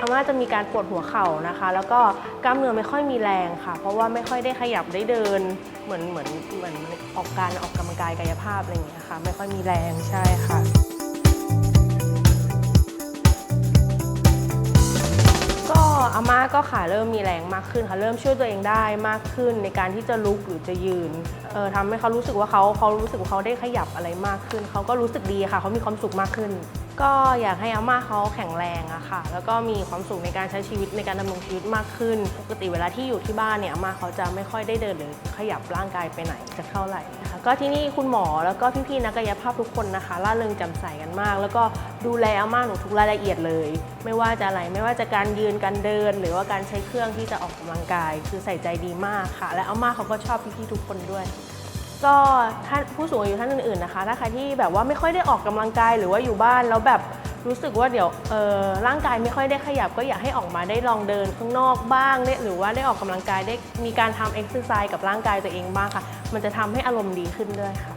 อาม่าจะมีการปวดหัวเข่านะคะ แล้วก็กล้ามเนื้อไม่ค่อยมีแรงค่ะ เพราะว่าไม่ค่อยได้ขยับได้เดิน เหมือนเหมือนเหมือนออกการออกกำลังกายกายภาพอะไรอย่างเงี้ยค่ะ ไม่ค่อยมีแรงใช่ค่ะ อาม่าก็ขาเริ่มมีแรงมากขึ้นค่ะเริ่มช่วยตัวเองได้มากขึ้นในการที่จะลุกหรือจะยืนเออทำให้เขารู้สึกว่าเขาเขารู้สึกว่าเขาได้ขยับอะไรมากขึ้น เขาก็รู้สึกดีค่ะเขามีความสุขมากขึ้น ก็อยากให้อาม่าเขาแข็งแรงอะค่ะ แล้วก็มีความสุขในการใช้ชีวิตในการดำรงชีวิตมากขึ้น ปกติเวลาที่อยู่ที่บ้านเนี่ยอาม่าเขาจะไม่ค่อยได้เดินหรือขยับร่างกายไปไหนจะเท่าไหร่นะคะก็ที่นี่คุณหมอแล้วก็พี่ๆนักกายภาพทุกคนนะคะร่าเริงจ่มใสกันมาก แล้วก็ดูแลอาม่าหนูทุกรายละเอียดเลย ไม่ว่าจะอะไรไม่ว่าจะการยืนการเดินหรือว่าการใช้เครื่องที่จะออกกำลังกาย คือใส่ใจดีมากค่ะ และอาม่าเขาก็ชอบพี่ๆทุกคนด้วย ก็ท่านผู้สูงอายุท่านอื่นๆนะคะ ถ้าใครที่แบบว่าไม่ค่อยได้ออกกำลังกายหรือว่าอยู่บ้านแล้วแบบรู้สึกว่าเดี๋ยวเออร่างกายไม่ค่อยได้ขยับก็อยากให้ออกมาได้ลองเดินข้างนอกบ้างเนี่ยหรือว่าได้ออกกำลังกายได้มีการทำเอ็กซ์ไซส์กับร่างกายตัวเองบ้างค่ะ มันจะทำให้อารมณ์ดีขึ้นด้วยค่ะ